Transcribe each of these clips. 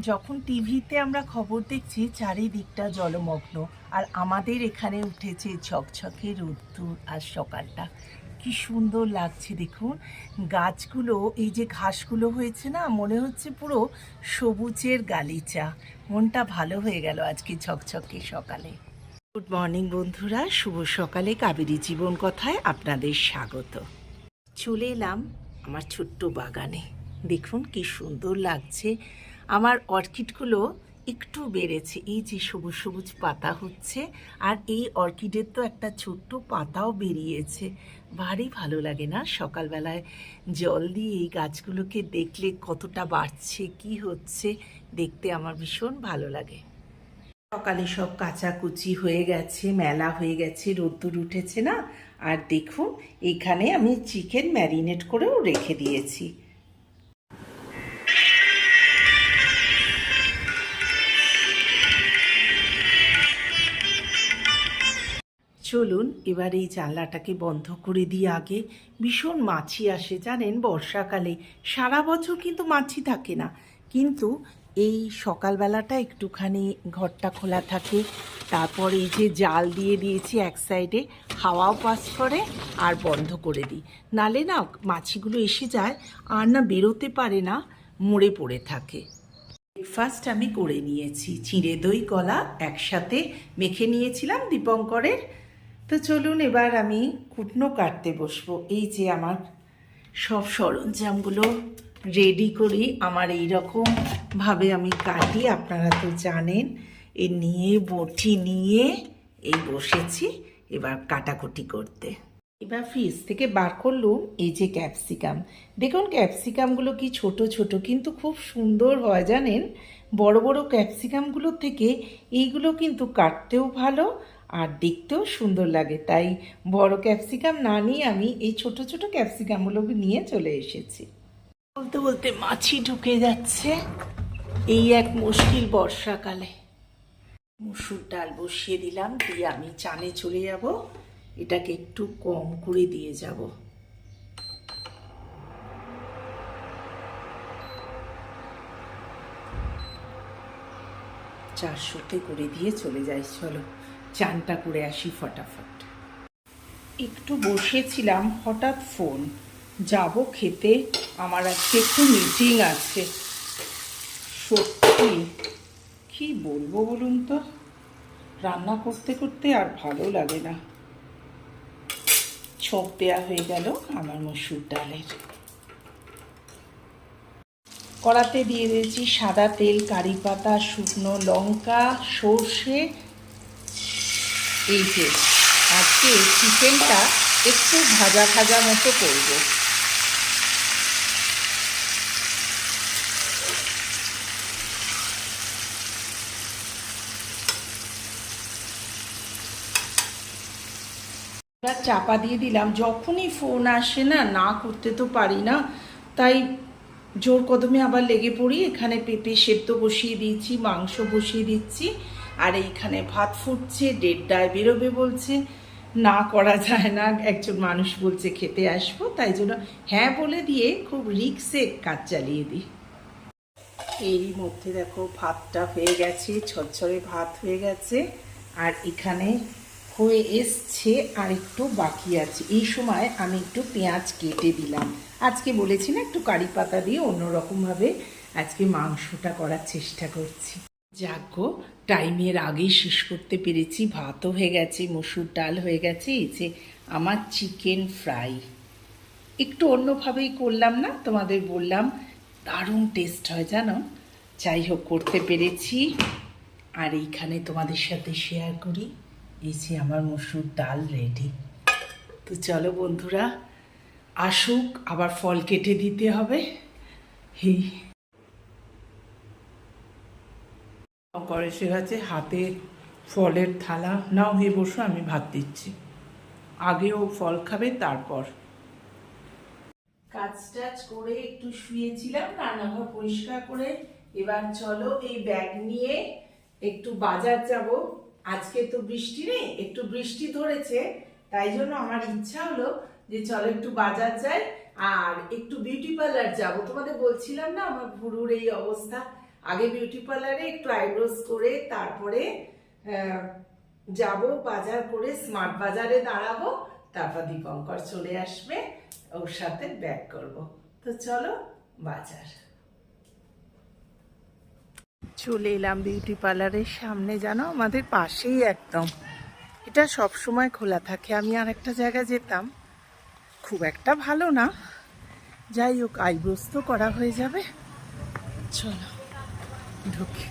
যখন টিভিতে আমরা খবর দেখছি, চারিদিকটা জলমগ্ন। আর আমাদের এখানে উঠেছে ঝকঝকে রোদ্দুর আর সকালটা। কি সুন্দর লাগছে দেখুন। গাছগুলো, এই যে ঘাসগুলো হয়েছে না, মনে হচ্ছে পুরো সবুজের গালিচা। মনটা ভালো হয়ে গেল আজকে ঝকঝকে সকালে। গুড মর্নিং বন্ধুরা, শুভ সকালে কাবেরী জীবন কথায় আপনাদের স্বাগত। চলে এলাম আমার ছোট্ট বাগানে। দেখুন কি সুন্দর লাগছে। আমার অর্কিডগুলো একটু বেড়েছে। এই যে সবুজ সবুজ পাতা হচ্ছে, আর এই অর্কিডের তো একটা ছোট্ট পাতাও বেরিয়েছে। ভারী ভালো লাগে না সকালবেলায় জল দিয়ে এই গাছগুলোকে দেখলে কতটা বাড়ছে, কি হচ্ছে, দেখতে আমার ভীষণ ভালো লাগে। সকালে সব কাচাকুচি হয়ে গেছে, মেলা হয়ে গেছে, রোদ্দুর উঠেছে না? আর দেখুন, এখানে আমি চিকেন ম্যারিনেট করেও রেখে দিয়েছি। চলুন, এবার এই জানলাটাকে বন্ধ করে দিই আগে। ভীষণ মাছি আসে, জানেন? বর্ষাকালে সারা বছর কিন্তু মাছি থাকে না। কিন্তু এই সকালবেলাটা একটুখানি ঘরটা খোলা থাকে। তারপর এই যে জাল দিয়ে দিয়েছি এক সাইডে, হাওয়াও পাস করে আর বন্ধ করে দিই। নালে না মাছিগুলো এসে যায়, আর না বেরোতে পারে না, মরে পড়ে থাকে। ব্রেকফাস্ট আমি করে নিয়েছি। চিঁড়ে দই, কলা একসাথে মেখে নিয়েছিলাম দীপঙ্করের। তো চলুন এবার আমি কুটনো কাটতে বসবো। এই যে আমার সব সরঞ্জামগুলো রেডি করি। আমার এই ভাবে আমি কাটি, আপনারা তো জানেন। এ নিয়ে, বটি নিয়ে এই বসেছি এবার কাটাকুটি করতে। এবার ফ্রিজ থেকে বার করলুম এই যে ক্যাপসিকাম দেখুন ক্যাপসিকামগুলো কি ছোট ছোট, কিন্তু খুব সুন্দর হয়, জানেন? বড় বড় ক্যাপসিকামগুলোর থেকে এইগুলো কিন্তু কাটতেও ভালো আর দেখতেও সুন্দর লাগে। তাই বড় ক্যাপসিকাম না নিয়ে আমি এই ছোট ছোট ক্যাপসিকামগুলো নিয়ে চলে এসেছি। বলতে বলতে মাছি ঢুকে যাচ্ছে এই এক মুশকিল বর্ষাকালে। মুসুর ডাল বসিয়ে দিলাম, দিয়ে আমি চানে চলে যাব। এটাকে একটু কম করে দিয়ে যাব। চারশোতে করে দিয়ে চলে যাই, চলো। চানটা করে আসি ফটাফট। একটু বসেছিলাম, হঠাৎ ফোন। যাব খেতে, আমার আজকে একটু মিটিং আছে। সত্যি, কি বলব বলুন তো? রান্না করতে করতে আর ভালো লাগে না। ছোপ দেওয়া হয়ে গেল আমার মসুর ডালের। কড়াতে দিয়ে দিয়েছি সাদা তেল, কারি পাতা, শুকনো লঙ্কা, সর্ষে এই যে, আজকে চিকেনটা একটু ভাজা ভাজা মতো করব। চাপা দিয়ে দিলাম। যখনই ফোন আসে না না করতে তো পারি না। তাই জোর কদমে আবার লেগে পড়ি। এখানে পেঁপে সেদ্ধ বসিয়ে দিয়েছি, মাংস বসিয়ে দিচ্ছি। আর এইখানে ভাত ফুটছে, দেড়টায় বেরোবে বলছে। না করা যায় না, একজন মানুষ বলছে খেতে আসব, তাই জন্য হ্যাঁ বলে দিয়ে খুব রিক্সে কাজ চালিয়ে দিই। এরই মধ্যে দেখো ভাতটা হয়ে গেছে ছরছরে ভাত হয়ে গেছে, আর এখানে হয়ে এসছে আর একটু বাকি আছে। এই সময় আমি একটু পেঁয়াজ কেটে দিলাম। আজকে বলেছি না একটু কারি পাতা দিয়ে অন্যরকমভাবে আজকে মাংসটা করার চেষ্টা করছি। যাকো টাইমের আগেই শেষ করতে পেরেছি। ভাতও হয়ে গেছে, মসুর ডাল হয়ে গেছে, এই যে আমার চিকেন ফ্রাই একটু অন্যভাবেই করলাম না? তোমাদের বললাম, দারুণ টেস্ট হয়, জানো? যাই হোক, করতে পেরেছি। আর এইখানে তোমাদের সাথে শেয়ার করি, এই যে আমার মসুর ডাল রেডি তো চলো বন্ধুরা, আসুক, আবার ফল কেটে দিতে হবে। এই করে এসে গেছে হাতে ফলের থালা। নাও হয়ে বসো, আমি ভাত দিচ্ছি। আগে ও ফল খাবে, তারপর। কাজ টাজ করে একটু শুয়েছিলাম, রান্নাঘর পরিষ্কার করে। এবার চলো এই ব্যাগ নিয়ে একটু বাজার যাব। আজকে তো বৃষ্টি নেই, একটু বৃষ্টি ধরেছে। তাই জন্য আমার ইচ্ছা হলো যে চলো একটু বাজার যাই, আর একটু বিউটি পার্লার যাব। তোমাদের বলছিলাম না, আমার ভুরুর এই অবস্থা। আগে বিউটি পার্লারে একটু আইব্রোজ করে তারপরে যাব বাজার করে স্মার্ট বাজারে দাঁড়াবো, তারপর দীপঙ্কর চলে আসবে, ওর সাথে ব্যাক করব। তো চলো, বাজার। চলে এলাম বিউটি পার্লারের সামনে, জানো? আমাদের পাশেই একদম। এটা সব সময় খোলা থাকে। আমি আর একটা জায়গায় যেতাম। খুব একটা ভালো না। যাই হোক আইব্রোস তো করা হয়ে যাবে। চলো। ঢুকি।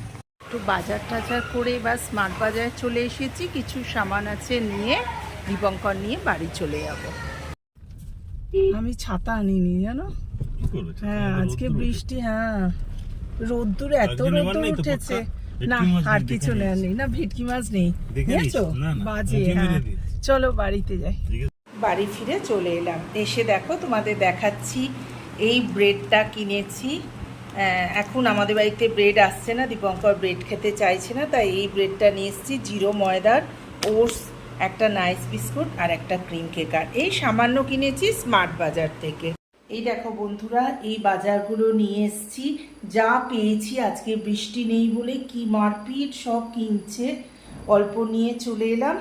একটু বাজার টাজার করে বা স্মার্ট বাজারে চলে এসেছি কিছু সামান আছে নিয়ে দীপঙ্কর নিয়ে বাড়ি চলে যাব। আমি ছাতা আনিনি জানো? হ্যাঁ আজকে রোদ্দুর বৃষ্টি হ্যাঁ। রোদ্দুর এত রোদ্দুর উঠেছে। না আর কিছু নেই নেই। না ভেটকি মাছ নেই। না, বাজে হ্যাঁ। চলো বাড়িতে যাই। বাড়ি ফিরে চলে এলাম। এসে দেখো তোমাদের দেখাচ্ছি। এই ব্রেডটা কিনেছি। এখন আমাদের বাড়িতে ব্রেড আসছে না, দীপঙ্কর ব্রেড খেতে চাইছে না, তাই এই ব্রেডটা নিয়ে এসেছি, জিরো ময়দার ওটস, একটা নাইস বিস্কুট আর একটা ক্রিম কেকার এই সামান্য কিনেছি স্মার্ট বাজার থেকে। এই দেখো বন্ধুরা, এই বাজারগুলো নিয়ে এসেছি, যা পেয়েছি, আজকে বৃষ্টি নেই বলে কি মারপিট, সব কিনছে। অল্প নিয়ে চলে এলাম।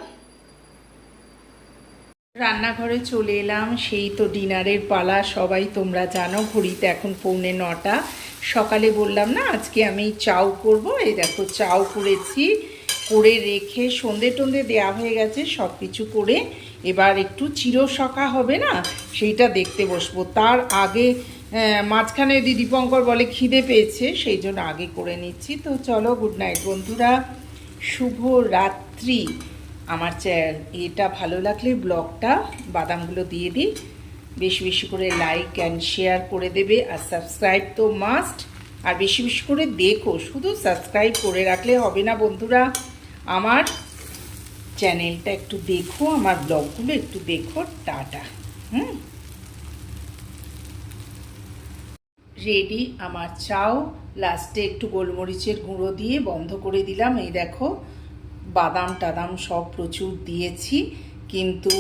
রান্নাঘরে চলে এলাম। সেই তো ডিনারের পালা, সবাই তোমরা জানো, ঘড়িতে এখন পৌনে নটা। সকালে বললাম, না, আজকে আমি চাউ করব। এই দেখো, চাউ করেছি, করে রেখে সন্ধে টন্ধে দেওয়া হয়ে গেছে সব কিছু করে এবার একটু চিরসকা হবে না, সেইটা দেখতে বসবো। তার আগে মাঝখানে দীপঙ্কর বলে খিদে পেয়েছে, সেই জন্য আগে করে নিচ্ছি। তো চলো, গুড নাইট বন্ধুরা। শুভ রাত্রি আমার চ্যানেল এটা ভালো লাগলে ব্লগটা, বাদামগুলো দিয়ে দিই। বেশি বেশি করে লাইক অ্যান্ড শেয়ার করে দেবে। আর সাবস্ক্রাইব তো মাস্ট আর বেশি বেশি করে দেখো। শুধু সাবস্ক্রাইব করে রাখলে হবে না বন্ধুরা। আমার চ্যানেলটা একটু দেখো, আমার ব্লগগুলো একটু দেখো। টাটা। হুম? রেডি আমার চাও। লাস্টে একটু গোলমরিচের গুঁড়ো দিয়ে বন্ধ করে দিলাম। এই দেখো বাদাম টাদাম সব প্রচুর দিয়েছি, কিন্তু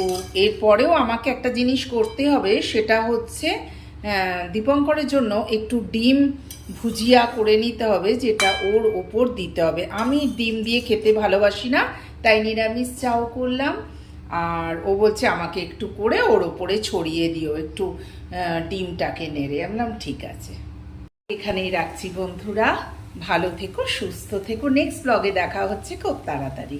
এরপরেও আমাকে একটা জিনিস করতে হবে, সেটা হচ্ছে দীপঙ্করের জন্য একটু ডিম ভুজিয়া করে নিতে হবে, যেটা ওর ওপর দিতে হবে। আমি ডিম দিয়ে খেতে ভালোবাসি না, তাই নিরামিষ চাও করলাম, আর ও বলছে আমাকে একটু করে ওর ওপরে ছড়িয়ে দিও, একটু ডিমটাকে নেড়ে। আমি ঠিক আছে। এখানেই রাখছি বন্ধুরা। ভালো থেকো সুস্থ থেকো। নেক্সট ব্লগে দেখা হচ্ছে খুব তাড়াতাড়ি।